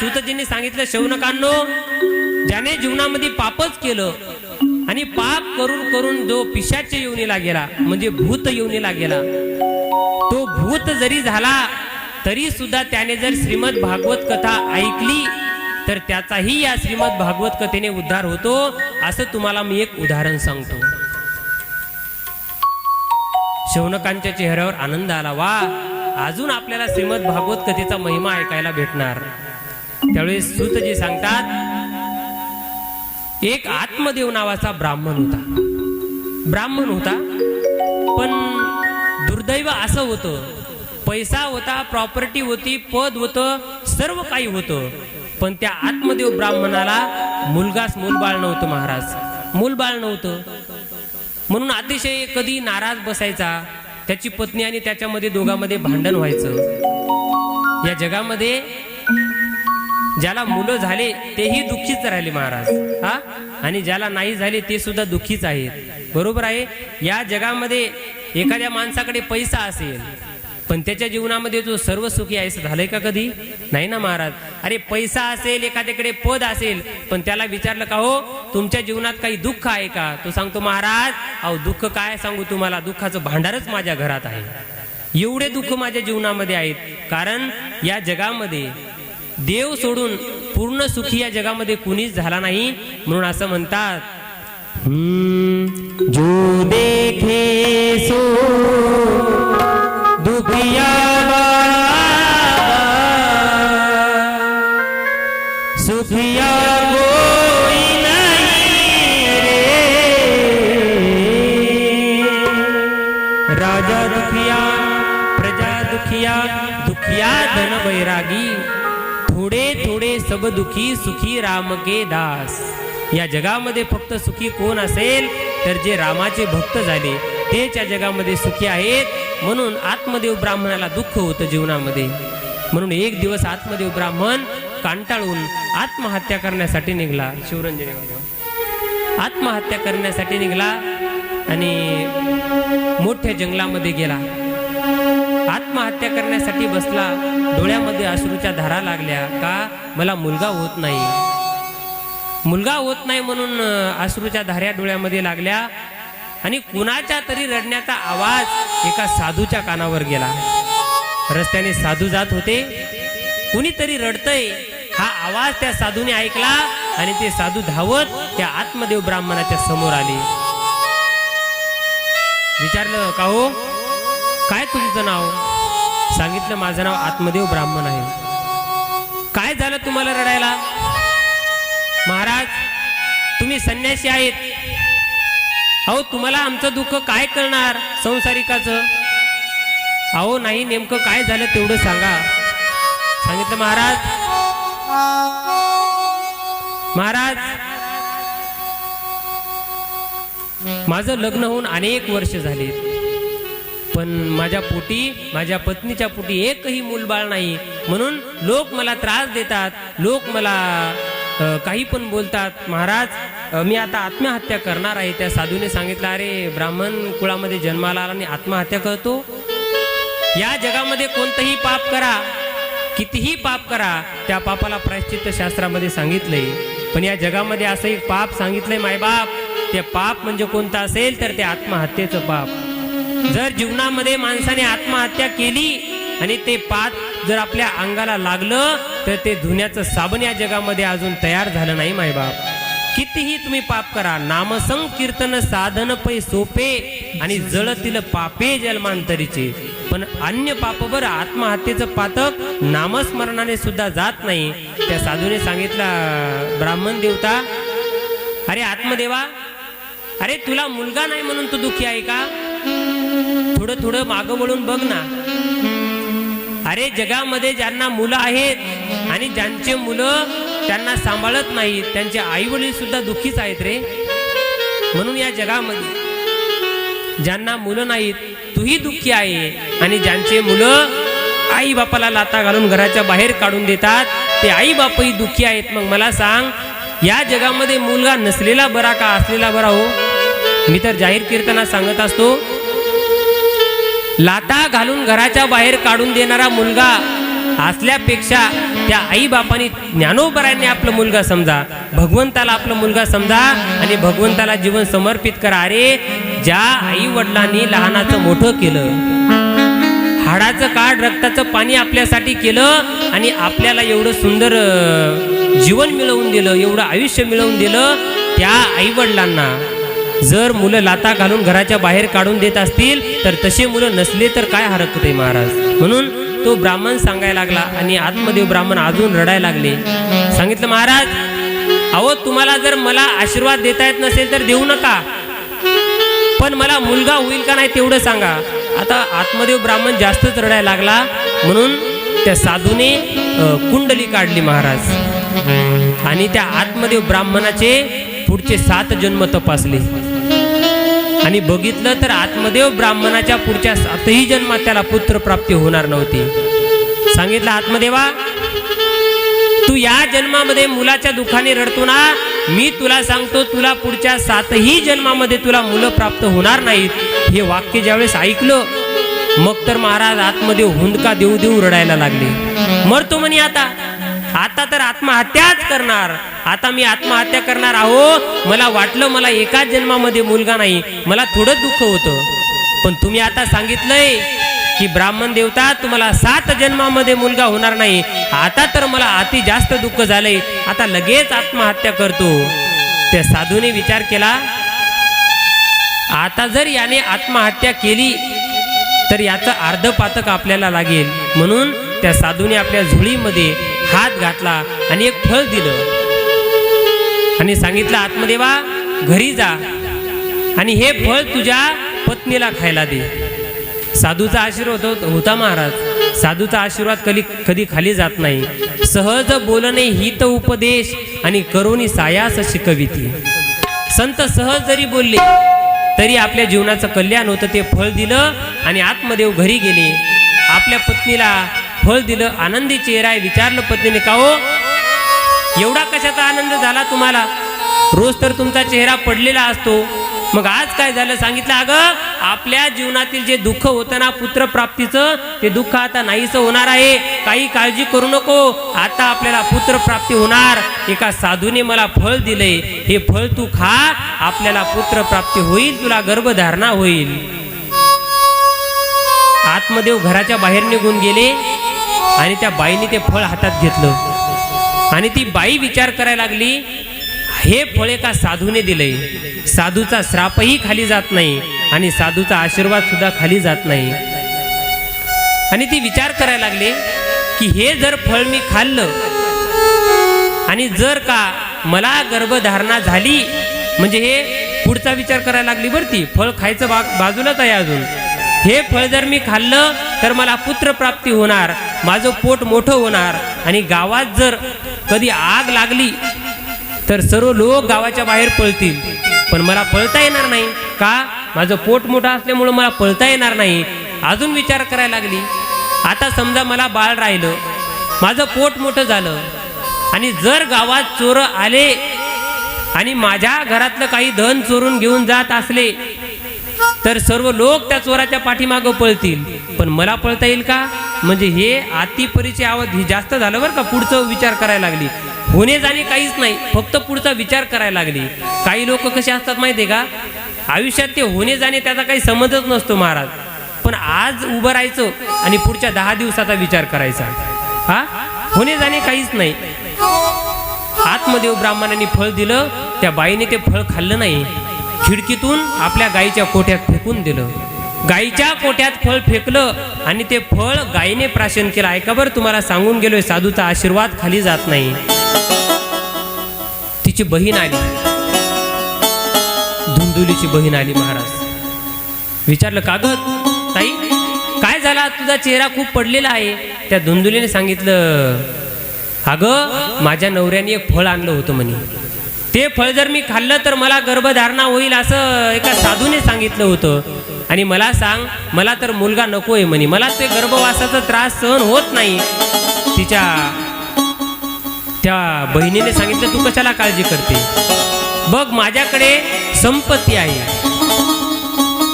सुतजींनी सांगितलं शौनकांनो ज्याने जीवनामध्ये पापच केलं आणि पाप करून करून जो पिशाच्या येऊनीला गेला म्हणजे भूत योनीला गेला तो भूत जरी झाला तरी सुद्धा त्याने जर श्रीमद भागवत कथा ऐकली तर त्याचाही या श्रीमद भागवत कथेने उद्धार होतो. असं तुम्हाला मी एक उदाहरण सांगतो. शौनकांच्या चेहऱ्यावर आनंद आला. वा अजून आपल्याला श्रीमद भागवत कथेचा महिमा ऐकायला भेटणार. त्यावेळेस सूतजी सांगतात एक आत्मदेव नावाचा ब्राह्मण होता. ब्राह्मण होता पण दुर्दैव असं होतं पैसा होता प्रॉपर्टी होती पद होतं सर्व काही होतं. पण त्या आत्मदेव ब्राह्मणाला मुलगाच मूलबाळ नव्हतं महाराज. मूलबाळ नव्हतं. म्हणून अतिशय कधी नाराज बसायचा त्याची पत्नी आणि त्याच्यामध्ये दोघांमध्ये भांडण व्हायचं. या जगामध्ये ज्याला मुलं झाले तेही दुःखीच राहिले महाराज. हा? आणि ज्याला नाही झाले ते सुद्धा दुःखीच आहेत. बरोबर आहे? या जगामध्ये एखाद्या माणसाकडे पैसा असेल पण त्याच्या जीवनामध्ये जो सर्व सुखी आहे असं झालंय का कधी? नाही ना महाराज. अरे पैसा असेल एखाद्याकडे पद असेल पण त्याला विचारलं का हो तुमच्या जीवनात काही दुःख आहे का? तो सांगतो महाराज अहो दुःख काय सांगू तुम्हाला? दुःखाचं भांडारच माझ्या घरात आहे. एवढे दुःख माझ्या जीवनामध्ये आहेत. कारण या जगामध्ये देव सोडून पूर्ण सुखी या जगामध्ये कुणीच झाला नाही म्हणून असं म्हणतात. जो देखे सो दुखी सुखी राम के दास. या जगामध्ये फक्त सुखी कोण असेल तर जे रामाचे भक्त झाले तेच या जगामध्ये सुखी आहेत. म्हणून आत्मदेव ब्राह्मणाला दुःख होतं जीवनामध्ये. म्हणून एक दिवस आत्मदेव ब्राह्मण कांटाळून आत्महत्या करण्यासाठी निघाला. शिवरंजनी आत्महत्या करण्यासाठी निघाला आणि मोठ्या जंगलामध्ये गेला. आत्महत्या करण्यासाठी बसला. डोळ्यामध्ये अश्रूच्या धारा लागल्या. का? मला मुलगा होत नाही. मुलगा होत नाही म्हणून अश्रूच्या धाऱ्या डोळ्यामध्ये लागल्या आणि कुणाच्या तरी रडण्याचा आवाज एका साधूच्या कानावर गेला. रस्त्याने साधू जात होते. कुणीतरी रडतय. हा आवाज त्या साधूने ऐकला आणि ते साधू धावत त्या आत्मदेव ब्राह्मणाच्या समोर आले. विचारलं का हो काय तुमचं नाव? सांगितलं माझं नाव आत्मदेव ब्राह्मण आहे. काय झालं तुम्हाला रडायला? महाराज तुम्ही संन्यासी आहेत. अहो तुम्हाला आमचं दुःख काय करणार संसारिकाचं? अहो नाही नेमकं काय झालं तेवढं सांगा. सांगितलं महाराज महाराज माझं लग्न होऊन अनेक वर्ष झाली पण माझ्या पोटी माझ्या पत्नीच्या पोटी एकही मूलबाळ नाही. म्हणून लोक मला त्रास देतात लोक मला काही पण बोलतात. महाराज मी आता आत्महत्या करणार आहे. त्या साधूने सांगितलं अरे ब्राह्मण कुळामध्ये जन्माला आला आणि आत्महत्या करतो? या जगामध्ये कोणतंही पाप करा. कितीही पाप करा. त्या पापाला प्रायश्चित्त शास्त्रामध्ये सांगितलंय. पण या जगामध्ये असं एक पाप सांगितलंय मायबाप ते पाप म्हणजे कोणतं असेल तर ते आत्महत्येचं पाप. जर जीवनामध्ये माणसाने आत्महत्या केली आणि ते पात जर आपल्या अंगाला लागलं तर ते धुण्याचं साबण या जगामध्ये अजून तयार झालं नाही मायबाप कितीही तुम्ही पाप करा नामसंकीर्तन साधन पै सोपे आणि जळतील पापे जन्मांतरीचे. पण अन्य पापवर आत्महत्येचं पातक नामस्मरणाने सुद्धा जात नाही. त्या साधूने सांगितला ब्राह्मण देवता अरे आत्मदेवा अरे तुला मुलगा नाही म्हणून तू दुःखी आहे का? थोडं थोडं मागं वळून बघ ना. अरे जगामध्ये ज्यांना मुलं आहेत आणि ज्यांचे मुलं त्यांना सांभाळत नाहीत त्यांचे आई वडील सुद्धा दुःखीच आहेत रे. म्हणून या जगामध्ये ज्यांना मुलं नाहीत तूही दुःखी आहे आणि ज्यांचे मुलं आई बापाला लाता घालून घराच्या बाहेर काढून देतात ते आई बापही दुःखी आहेत. मग मला सांग या जगामध्ये मुलगा नसलेला बरा का असलेला बरा हो? मी तर जाहीर कीर्तना सांगत असतो लाता घालून घराच्या बाहेर काढून देणारा मुलगा असल्यापेक्षा त्या आई ज्ञानोबराने ज्ञानोबरायांनी आपला मुलगा समजा भगवंताला आपला मुलगा समजा आणि भगवंताला जीवन समर्पित करा. अरे ज्या आई वडिलांनी लहानाचं मोठं केलं हाडाचं काढ रक्ताचं पाणी आपल्यासाठी केलं आणि आपल्याला एवढं सुंदर जीवन मिळवून दिलं एवढं आयुष्य मिळवून दिलं त्या आईवडिलांना जर मुलं लाता घालून घराच्या बाहेर काढून देत असतील तर तसे मुलं नसले तर काय हरकत आहे महाराज? म्हणून तो ब्राह्मण सांगायला लागला आणि आत्मदेव ब्राह्मण अजून रडायला लागले. सांगितलं महाराज अहो तुम्हाला जर मला आशीर्वाद देता येत नसेल तर देऊ नका. पण मला मुलगा होईल का नाही तेवढं सांगा. आता आत्मदेव ब्राह्मण जास्तच रडायला लागला. म्हणून त्या साधूने कुंडली काढली महाराज. आणि त्या आत्मदेव ब्राह्मणाचे पुढचे सात जन्म तपासले. आणि बघितलं तर आत्मदेव ब्राह्मणाच्या पुढच्या सातही जन्मात त्याला पुत्र प्राप्ती होणार नव्हती. सांगितलं आत्मदेवा तू या जन्मामध्ये मुलाच्या दुखाने रडतो ना मी तुला सांगतो तुला पुढच्या सातही जन्मामध्ये तुला मुलं प्राप्त होणार नाहीत. हे वाक्य ज्यावेळेस ऐकलं मग तर महाराज आत्मदेव हुंदका देऊ देऊ रडायला लागले. मरतो म्हणे आता. आता तर आत्महत्याच करणार. आता मी आत्महत्या करणार आहो मला वाटलं मला एकाच जन्मामध्ये मुलगा नाही. मला थोडं दुःख होतं. पण तुम्ही आता सांगितलंय की ब्राह्मण देवता तुम्हाला सात जन्मामध्ये मुलगा होणार नाही. आता तर मला अति जास्त दुःख झालंय. आता लगेच आत्महत्या करतो. त्या साधूने विचार केला आता जर याने आत्महत्या केली तर याचं अर्ध पातक आपल्याला लागेल. म्हणून त्या साधूने आपल्या झुळीमध्ये हात घातला आणि एक फळ दिलं. आणि सांगितलं आत्मदेवा घरी जा आणि हे फळ तुझ्या पत्नीला खायला दे. साधूचा आशीर्वाद होत- होता महाराज. साधूचा आशीर्वाद कधी कधी खाली जात नाही. सहज बोलणे हित उपदेश आणि करोनी सायास शिकविती. संत सहज जरी बोलले तरी आपल्या जीवनाचं कल्याण होतं. ते फळ दिलं आणि आत्मदेव घरी गेले. आपल्या पत्नीला फळ दिलं आनंदी चेहरा आहे विचारलं पत्नीने का हो? एवढा कशाचा आनंद झाला तुम्हाला? रोज तर तुमचा चेहरा पडलेला असतो. मग आज काय झालं? सांगितलं अगं आपल्या जीवनातील जे दुःख होतं ना पुत्रप्राप्तीचं ते दुःख आता नाहीसं होणार आहे. काही काळजी करू नको. आता आपल्याला पुत्रप्राप्ती होणार. एका साधूने मला फळ दिलंय. हे फळ तू खा. आपल्याला पुत्रप्राप्ती होईल तुला गर्भधारणा होईल. आत्मदेव घराच्या बाहेर निघून गेले. आणि त्या बाईने ते फळ हातात घेतलं. आणि ती बाई विचार करायला लागली हे फळ एका साधूने दिलंय. साधूचा श्रापही खाली जात नाही आणि साधूचा आशीर्वाद सुद्धा खाली जात नाही. आणि ती विचार करायला लागले की हे जर फळ मी खाल्लं आणि जर का मला गर्भधारणा झाली म्हणजे हे पुढचा विचार करायला लागली बरं ती. फळ खायचं बा बाजूलाच आहे अजून. हे फळ जर मी खाल्लं तर मला पुत्रप्राप्ती होणार माझं पोट मोठं होणार. आणि गावात जर कधी आग लागली तर सर्व लोक गावाच्या बाहेर पळतील. पण मला पळता येणार नाही. का? माझं पोट मोठं असल्यामुळं मला पळता येणार नाही. अजून विचार करायला लागली. आता समजा मला बाळ राहिलं माझं पोट मोठं झालं आणि जर गावात चोर आले आणि माझ्या घरातलं काही धन चोरून घेऊन जात असले तर सर्व लोक त्या चोराच्या पाठीमागं पळतील. पण मला पळता येईल का? म्हणजे हे आती परिचय आवड ही जास्त झालं बरं का पुढचं विचार करायला लागली. होणे जाणे काहीच नाही फक्त पुढचा विचार करायला लागली. काही लोक कसे असतात माहिती आहे का? आयुष्यात ते होणे जाणे त्याचा काही समजच नसतो महाराज. पण आज उभं राहायचं आणि पुढच्या दहा दिवसाचा विचार करायचा. हा? होणे जाणे काहीच नाही. आत्मदेव ब्राह्मणांनी फळ दिलं त्या बाईने ते फळ खाल्लं नाही. खिडकीतून आपल्या गाईच्या कोठ्यात फेकून दिलं. गाईच्या कोठ्यात फळ फेकलं आणि ते फळ गायीने प्राशन केलं. ऐका बरं तुम्हाला सांगून गेलोय साधूचा आशीर्वाद खाली जात नाही. तिची बहीण आली. धुंदुलीची बहीण आली महाराज. विचारलं कागद ताई? काय झाला? तुझा चेहरा खूप पडलेला आहे. त्या धुंदुलीने सांगितलं अगं माझ्या नवऱ्याने एक फळ आणलं होतं म्हणे. ते फळ जर मी खाल्लं तर मला गर्भधारणा होईल असं एका साधूने सांगितलं होतं. आणि मला सांग मला तर मुलगा नको आहे म्हणे. मला ते गर्भवासाचा त्रास सहन होत नाही. तिच्या त्या बहिणीने सांगितलं तू कशाला काळजी करते? बघ माझ्याकडे संपत्ती आहे.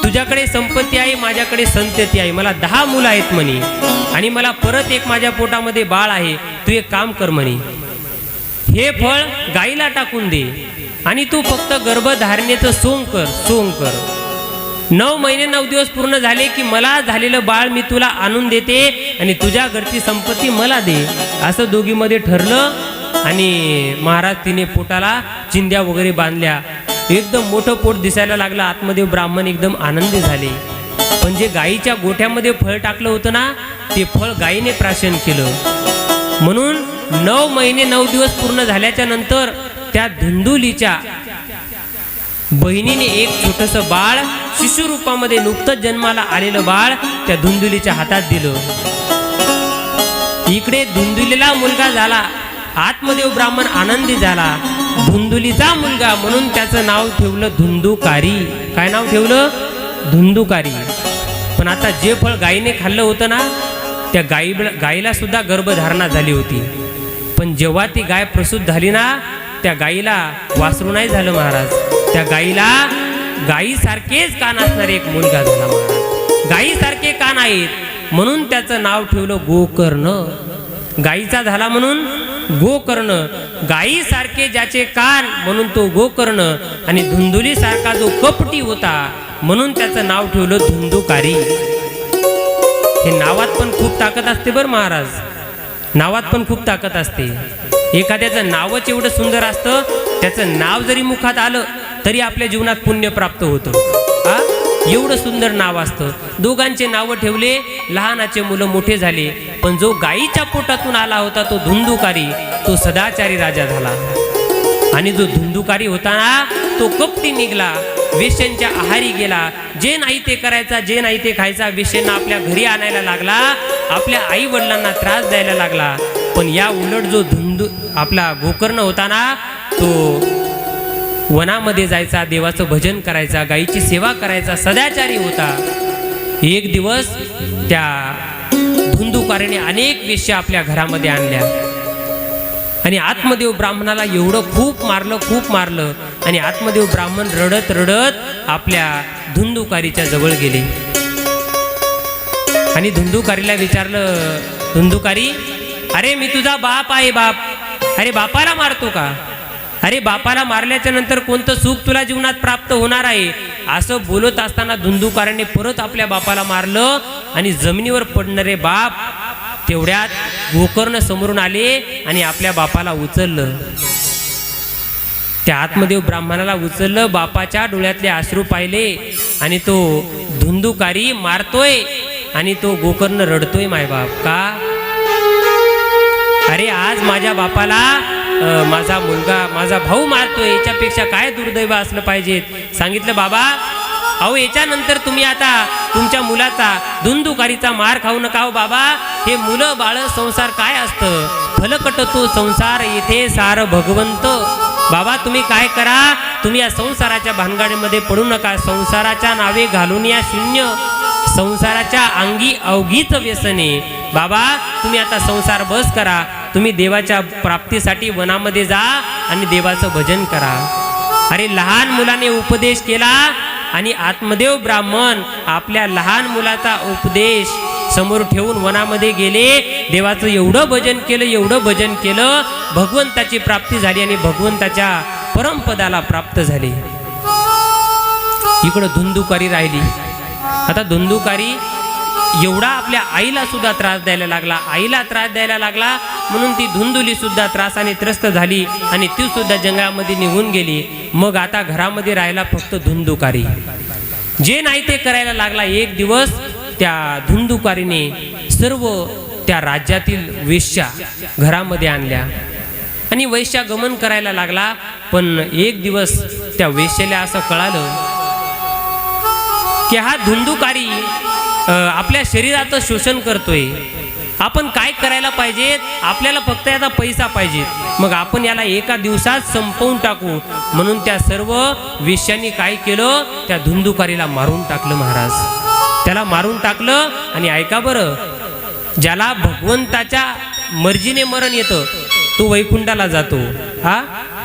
तुझ्याकडे संपत्ती आहे माझ्याकडे संतती आहे. मला दहा मुलं आहेत म्हणे. आणि मला परत एक माझ्या पोटामध्ये बाळ आहे. तू एक काम कर म्हणे. हे फळ गाईला टाकून दे. आणि तू फक्त गर्भधारणेचं सोंग कर सोंग कर. नऊ महिने नऊ दिवस पूर्ण झाले की मला झालेलं बाळ मी तुला आणून देते आणि तुझ्या घरची संपत्ती मला दे. असं दोघीमध्ये ठरलं आणि महाराज तिने पोटाला चिंध्या वगैरे बांधल्या. एकदम मोठं पोट दिसायला लागलं. आतमध्ये ब्राह्मण एकदम आनंदी झाले. पण जे गाईच्या गोठ्यामध्ये फळ टाकलं होतं ना ते फळ गायीने प्राशन केलं. म्हणून नऊ महिने नऊ दिवस पूर्ण झाल्याच्यानंतर त्या धुंदुलीच्या बहिणीने एक छोटस बाळ शिशु रूपामध्ये नुकतंच जन्माला आलेलं बाळ त्या धुंदुलीच्या हातात दिलं. इकडे धुंदुलीला मुलगा झाला आत्मदेव ब्राह्मण आनंदी झाला. धुंदुलीचा मुलगा म्हणून त्याचं नाव ठेवलं धुंदुकारी. काय नाव ठेवलं? धुंदुकारी. पण आता जे फळ गायीने खाल्लं होतं ना त्या गाई गाईला सुद्धा गर्भधारणा झाली होती. पण जेव्हा ती गाय प्रसूत झाली ना त्या गाईला वासरू नाही झालं महाराज. त्या गाईला गाईसारखेच कान असणारे एक मुलगा झाला महाराज. गाईसारखे कान आहेत. म्हणून त्याचं नाव ठेवलं गोकर्ण. गाईचा झाला म्हणून गोकर्ण. गाईसारखे ज्याचे कान म्हणून तो गोकर्ण आणि धुंदुलीसारखा जो कपटी होता म्हणून त्याचं नाव ठेवलं धुंदुकारी. हे नावात पण खूप ताकद असते बरं महाराज. नावात पण खूप ताकद असते. एखाद्याचं नावच एवढं सुंदर असतं त्याचं नाव जरी मुखात आलं तरी आपल्या जीवनात पुण्य प्राप्त होतं. हा एवढं सुंदर नाव असतं. दोघांचे नावं ठेवले लहानाचे मुलं मोठे झाले पण जो गाईच्या पोटातून आला होता तो धुंदुकारी तो सदाचारी राजा झाला. आणि जो धुंदुकारी होता ना तो कपटी निघला. वेश्यांच्या आहारी गेला. जे नाही ते करायचा जे नाही ते खायचा वेश्यांना आपल्या घरी आणायला लागला. आपल्या आई वडिलांना त्रास द्यायला लागला. पण या उलट जो धुंदू आपला गोकर्ण होता ना तो वनामध्ये जायचा देवाचं भजन करायचा गाईची सेवा करायचा सदाचारी होता. एक दिवस त्या धुंदुकारीने अनेक वेश्या आपल्या घरामध्ये आणल्या. आणि आत्मदेव ब्राह्मणाला एवढं खूप मारलं खूप मारलं. आणि आत्मदेव ब्राह्मण रडत रडत आपल्या धुंदुकारीच्या जवळ गेले. आणि धुंदुकारीला विचारलं धुंदुकारी अरे मी तुझा बाप आहे बाप. अरे बापाला मारतो का? अरे बापाला मारल्याच्या नंतर कोणतं सुख तुला जीवनात प्राप्त होणार आहे? असं बोलत असताना धुंदुकाराने परत आपल्या बापाला मारलं आणि जमिनीवर पडणारे बाप तेवढ्यात गोकर्ण समोरून आले आणि आपल्या बापाला उचललं. त्या आत्मदेव ब्राह्मणाला उचललं बापाच्या डोळ्यातले आश्रू पाहिले आणि तो धुंदुकारी मारतोय आणि तो गोकर्ण रडतोय मायबाप का? अरे आज माझ्या बापाला माझा मुलगा माझा भाऊ मारतोय याच्यापेक्षा काय दुर्दैव असलं पाहिजे सांगितलं बाबा अहो याच्यानंतर तुम्ही आता तुमच्या मुलाचा धुंदुकारीचा मार खाऊ नका हो बाबा. हे मुलं बाळ संसार काय असतं? फलकट तो संसार येथे सार भगवंत. बाबा तुम्ही काय करा? तुम्ही या संसाराच्या भानगाडीमध्ये पडू नका. संसाराच्या नावे घालून या शून्य. संसाराच्या अंगी अवघीच व्यसने. बाबा तुम्ही आता संसार बस करा. तुम्ही देवाच्या प्राप्तीसाठी वनामध्ये जा आणि देवाचं भजन करा. अरे लहान मुलाने उपदेश केला आणि आत्मदेव ब्राह्मण आपल्या लहान मुलाचा उपदेश समोर ठेवून वनामध्ये गेले. देवाचं एवढं भजन केलं एवढं भजन केलं. भगवंताची प्राप्ती झाली आणि भगवंताच्या परमपदाला प्राप्त झाले. इकडं धुंदुकारी राहिली. आता धुंदुकारी एवढा आपल्या आईला सुद्धा त्रास द्यायला लागला. आईला त्रास द्यायला लागला म्हणून ती धुंदुली सुद्धा त्रासाने त्रस्त झाली आणि ती सुद्धा जंगलामध्ये निघून गेली. मग आता घरामध्ये राहायला फक्त धुंदुकारी. जे नाही ते करायला लागला एक दिवस त्या धुंदुकारीने सर्व त्या राज्यातील वेश्या घरामध्ये आणल्या. आणि वैश्या गमन करायला लागला पण एक दिवस त्या वेश्याला असं कळालं की हा धुंदुकारी आपल्या शरीराचं शोषण करतोय. आपण काय करायला पाहिजे आपल्याला फक्त याचा पैसा पाहिजे. मग आपण याला एका दिवसात संपवून टाकू. म्हणून त्या सर्व विषयांनी काय केलं? त्या धुंदुकारीला मारून टाकलं महाराज. त्याला मारून टाकलं आणि ऐका बरं ज्याला भगवंताच्या मर्जीने मरण येतं तो वैकुंठाला जातो. हा?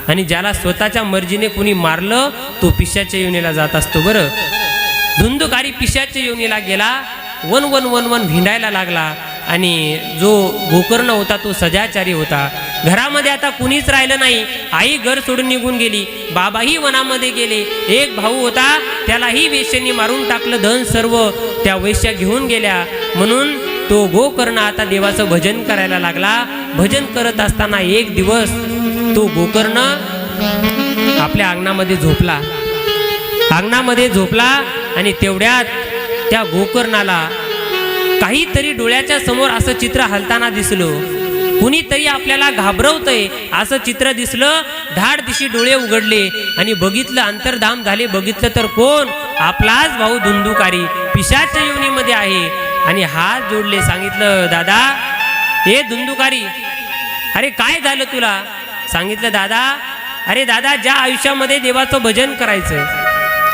आणि ज्याला स्वतःच्या मर्जीने कुणी मारलं तो पिशाच्या योनीला जात असतो बरं. धुंदकारी पिशाच्या योनीला गेला. वन वन वन वन भिंडायला लागला. आणि जो गोकर्ण होता तो सजाचारी होता. घरामध्ये आता कुणीच राहिलं नाही. आई घर सोडून निघून गेली. बाबाही वनामध्ये गेले. एक भाऊ होता त्यालाही वेश्यांनी मारून टाकलं धन सर्व. त्या वेश्या घेऊन गेल्या. म्हणून तो गोकर्ण आता देवाचं भजन करायला लागला. भजन करत असताना एक दिवस तो गोकर्ण आपल्या अंगणामध्ये झोपला. अंगणामध्ये झोपला आणि तेवढ्यात त्या गोकर्णाला काहीतरी डोळ्याच्या समोर असं चित्र हलताना दिसलं. कुणीतरी आपल्याला घाबरवतंय असं चित्र दिसलं. धाड दिशी डोळे उघडले आणि बघितलं अंतर्धाम झाले. बघितलं तर कोण? आपलाच भाऊ धुंदुकारी पिशाच्या योनीमध्ये आहे. आणि हात जोडले सांगितलं दादा हे धुंदुकारी अरे काय झालं तुला? सांगितलं दादा अरे दादा ज्या आयुष्यामध्ये देवाचं भजन करायचं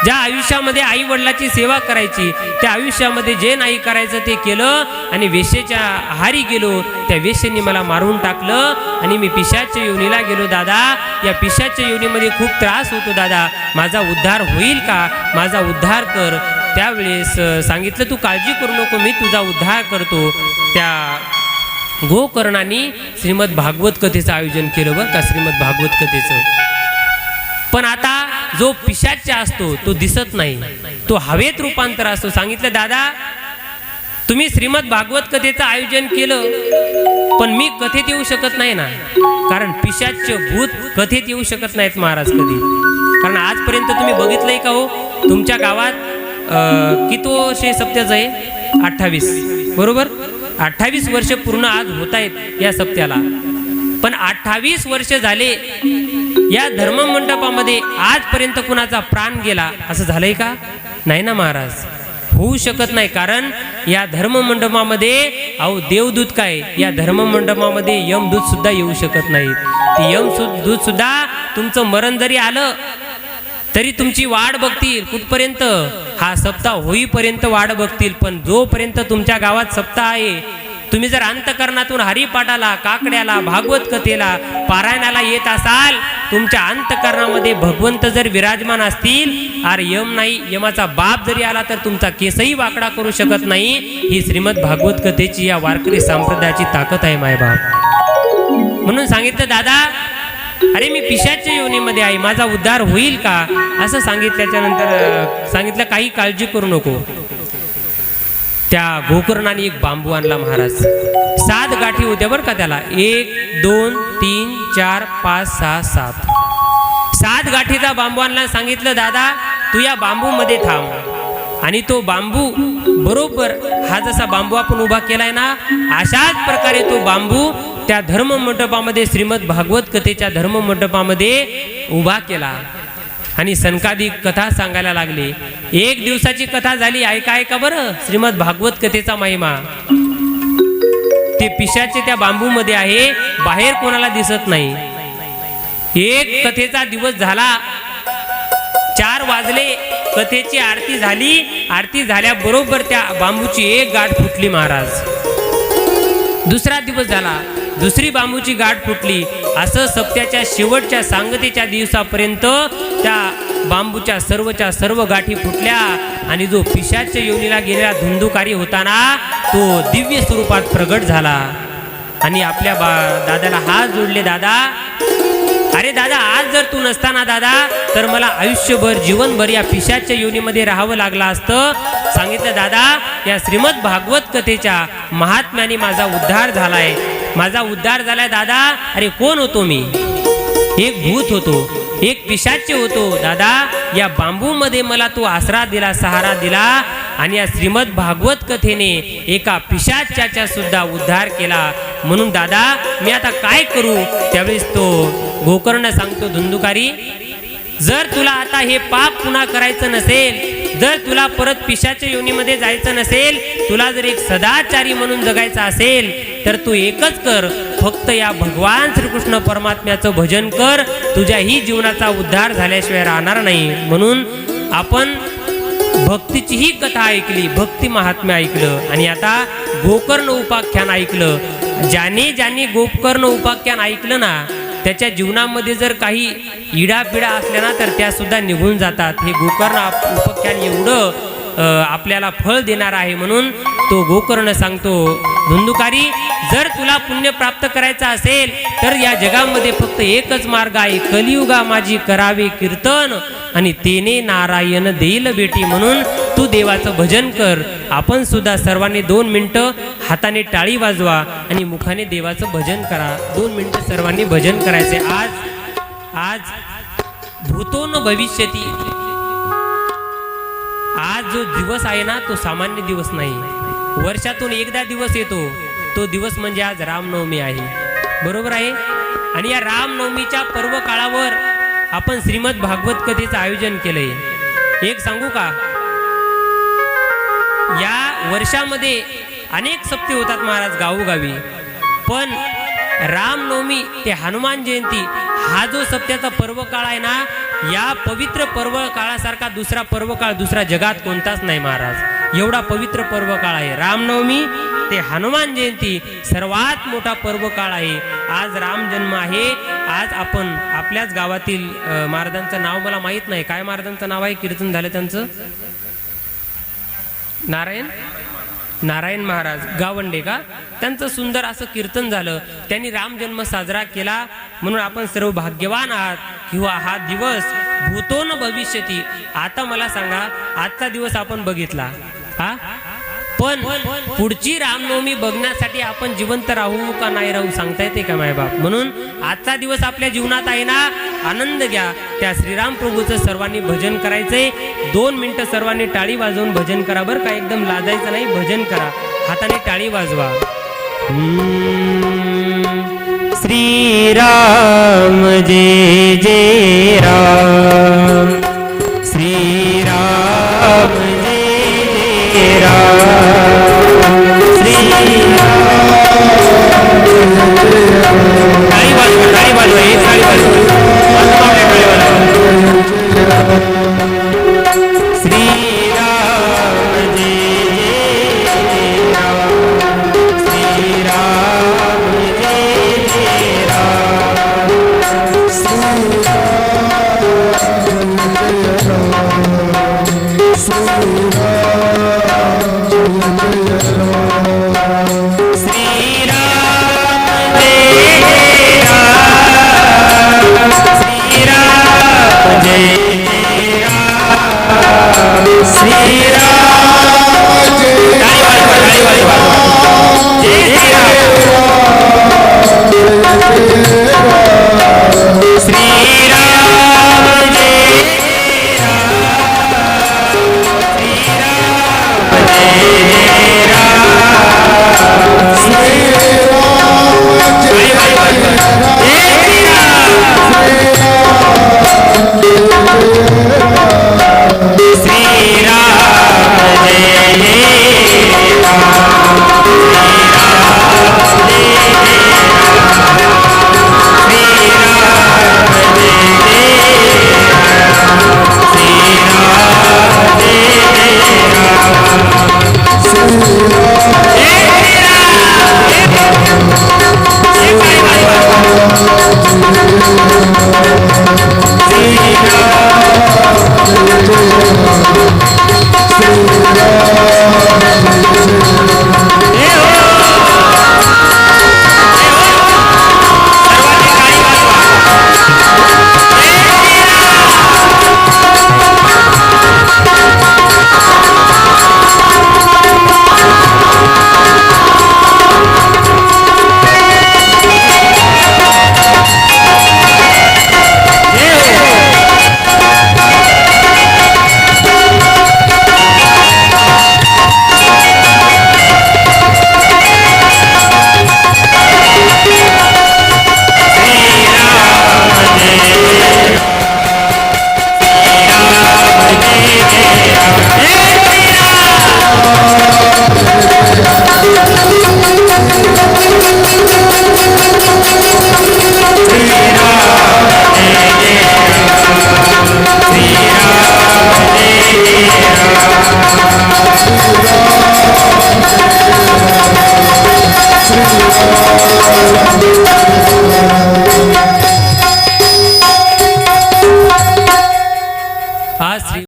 ज्या आयुष्यामध्ये आई वडिलाची सेवा करायची त्या आयुष्यामध्ये जे नाही करायचं ते केलं आणि वेशेच्या आहारी गेलो त्या वेशेने मला मारून टाकलं आणि मी पिशाच्या योनीला गेलो. दादा या पिशाच्या योनीमध्ये खूप त्रास होतो दादा. माझा उद्धार होईल का? माझा उद्धार कर. त्यावेळेस सांगितलं तू काळजी करू नको मी तुझा उद्धार करतो. त्या गोकर्णाने श्रीमद भागवत कथेचं आयोजन केलं बरं का श्रीमद भागवत कथेचं. पण आता जो पिशाच्या असतो तो दिसत नाही. तो हवेत रूपांतर असतो. सांगितलं दादा तुम्ही श्रीमद भागवत कथेचं आयोजन केलं पण मी कथेत येऊ शकत नाही ना. कारण पिशाच्य भूत कथेत येऊ शकत नाहीत महाराज कधी. कारण आजपर्यंत तुम्ही बघितलंय का हो? तुमच्या गावात अं, किती वर्ष सप्त्याचं आहे? अठ्ठावीस. बरोबर? अठ्ठावीस वर्ष पूर्ण आज होत आहेत या सप्त्याला. पण अठ्ठावीस वर्ष झाले या धर्म मंडपामध्ये आजपर्यंत कुणाचा प्राण गेला असं झालंय का? नाही ना महाराज. होऊ शकत नाही कारण या धर्म मंडपामध्ये अहो देवदूत काय? या धर्म मंडपामध्ये यमदूत सुद्धा येऊ शकत नाहीत. ते यम दूत सुद्धा तुमचं मरण जरी आलं तरी तुमची वाढ बघतील. कुठपर्यंत? हा सप्ताह होईपर्यंत वाढ बघतील पण जोपर्यंत तुमच्या गावात सप्ताह आहे तुम्ही जर अंतकरणातून हरिपाठाला काकड्याला भागवत कथेला पारायणाला येत असाल तुमच्या अंतकरणामध्ये भगवंत जर विराजमान असतील अरे यम नाही यमाचा बाप जरी आला तर तुमचा केसही वाकडा करू शकत नाही. ही श्रीमद भागवत कथेची या वारकरी संप्रदायाची ताकद आहे मायबाप म्हणून सांगितलं दादा अरे मी पिशाच्या योनीमध्ये आहे माझा उद्धार होईल का? असं सांगितल्याच्या नंतर सांगितलं काही काळजी करू नको. त्या गोकर्णाने एक बांबू आणला महाराज. सात गाठी होत्या बरं का त्याला. एक दोन तीन चार पाच सहा सात. सात गाठीचा बांबू आणला सांगितलं दादा तू या बांबूमध्ये थांब. आणि तो बांबू बरोबर हा जसा बांबू आपण उभा केलाय ना अशाच प्रकारे तो बांबू त्या धर्म मंडपामध्ये श्रीमद भागवत कथेच्या धर्म मंडपामध्ये उभा केला. आणि सनकादी कथा सांगायला लागले. एक दिवसाची कथा झाली ऐका ऐका बरं. श्रीमद भागवत कथेचा महिमा. ते पिशाचे त्या बांबूमध्ये आहे बाहेर कोणाला दिसत नाही. एक कथेचा दिवस झाला. चार वाजले कथेची आरती झाली. आरती झाल्याबरोबर त्या बांबूची एक गाठ फुटली महाराज. दुसरा दिवस झाला. दुसरी बांबूची गाठ फुटली. असं सप्त्याच्या शेवटच्या सांगतेच्या दिवसापर्यंत त्या बांबूच्या सर्वच्या सर्व गाठी फुटल्या आणि जो पिशाच्या योनीला गेलेला धुंदुकारी होता ना तो दिव्य स्वरूपात प्रगट झाला. आणि आपल्या बा दादाला हात जोडले दादा अरे दादा आज जर तू नसताना दादा तर मला आयुष्यभर जीवनभर या पिशाच्या योनीमध्ये राहावं लागलं असतं. सांगितलं दादा या श्रीमद भागवत कथेच्या महात्म्याने माझा उद्धार झालाय. माझा उद्धार झालाय दादा. अरे कोण होतो मी? एक भूत होतो एक पिशाच्य होतो. दादा या बांबूमध्ये मला तू आसरा दिला सहारा दिला आणि या श्रीमद भागवत कथेने एका पिशाच्याचा सुद्धा उद्धार केला. म्हणून दादा मी आता काय करू? त्यावेळेस तो गोकर्ण सांगतो धुंदुकारी जर तुला आता हे पाप पुन्हा करायचं नसेल जर तुला परत पिशाच्या योनीमध्ये जायचं नसेल तुला जर एक सदाचारी म्हणून जगायचं असेल तर तू एकच कर. फक्त या भगवान श्रीकृष्ण परमात्म्याचं भजन कर. तुझ्याही जीवनाचा उद्धार झाल्याशिवाय राहणार नाही. म्हणून आपण भक्तीचीही कथा ऐकली भक्ती महात्म्य ऐकलं. आणि आता गोकर्ण उपाख्यान ऐकलं. ज्याने ज्याने गोकर्ण उपाख्यान ऐकलं ना त्याच्या जीवनामध्ये जर काही इडापिडा असल्या ना तर त्या सुद्धा निघून जातात. हे गोकर्ण उपाख्यान एवढं आपल्याला फळ देणार आहे म्हणून तो गोकर्ण सांगतो धुंदुकारी जर तुला पुण्य प्राप्त करायचं असेल तर या जगामध्ये फक्त एकच मार्ग आहे. कलियुगा माझी करावे कीर्तन आणि तेने नारायण देईल बेटी म्हणून तू देवाचं भजन कर. आपण सुद्धा सर्वांनी दोन मिनटं हाताने टाळी वाजवा आणि मुखाने देवाचं भजन करा. दोन मिनटं सर्वांनी भजन करायचे. आज आज भूतो न भविष्यती. आज जो दिवस आहे ना तो सामान्य दिवस नाही. वर्षातून एकदा दिवस येतो. तो दिवस म्हणजे आज रामनवमी आहे. बरोबर आहे? आणि या रामनवमीच्या पर्व काळावर आपण श्रीमद भागवत कथेचं आयोजन केलंय. एक सांगू का? या वर्षामध्ये अनेक सप्ते होतात महाराज गावोगावी. पण रामनवमी ते हनुमान जयंती हा जो सप्त्याचा पर्व काळ आहे ना या पवित्र पर्व काळासारखा दुसरा पर्व काळ दुसरा जगात कोणताच नाही महाराज. एवढा पवित्र पर्व काळ आहे. रामनवमी ते हनुमान जयंती सर्वात मोठा पर्व काळ आहे. आज राम जन्म आहे. आज आपण आपल्याच गावातील महाराजांचं नाव मला माहीत नाही. काय महाराजांचं नाव आहे? कीर्तन झालं त्यांचं? नारायण? नारायण महाराज गावंडे का? त्यांचं सुंदर असं कीर्तन झालं. त्यांनी राम जन्म साजरा केला. म्हणून आपण सर्व भाग्यवान आहात. किंवा हो, हा दिवस भूतो न भविष्यती. आता मला सांगा आजचा दिवस आपण बघितला. हा? पण पुढची रामनवमी बघण्यासाठी आपण जिवंत राहू का नाही राहू सांगता येते का मायबाप म्हणून आजचा दिवस आपल्या जीवनात आहे ना आनंद घ्या. त्या श्रीराम प्रभूचं सर्वांनी भजन करायचंय. दोन मिनटं सर्वांनी टाळी वाजवून भजन करा बरं का. एकदम लाजायचं नाही भजन करा. हाताने टाळी वाजवा. श्रीराम जे जे राम.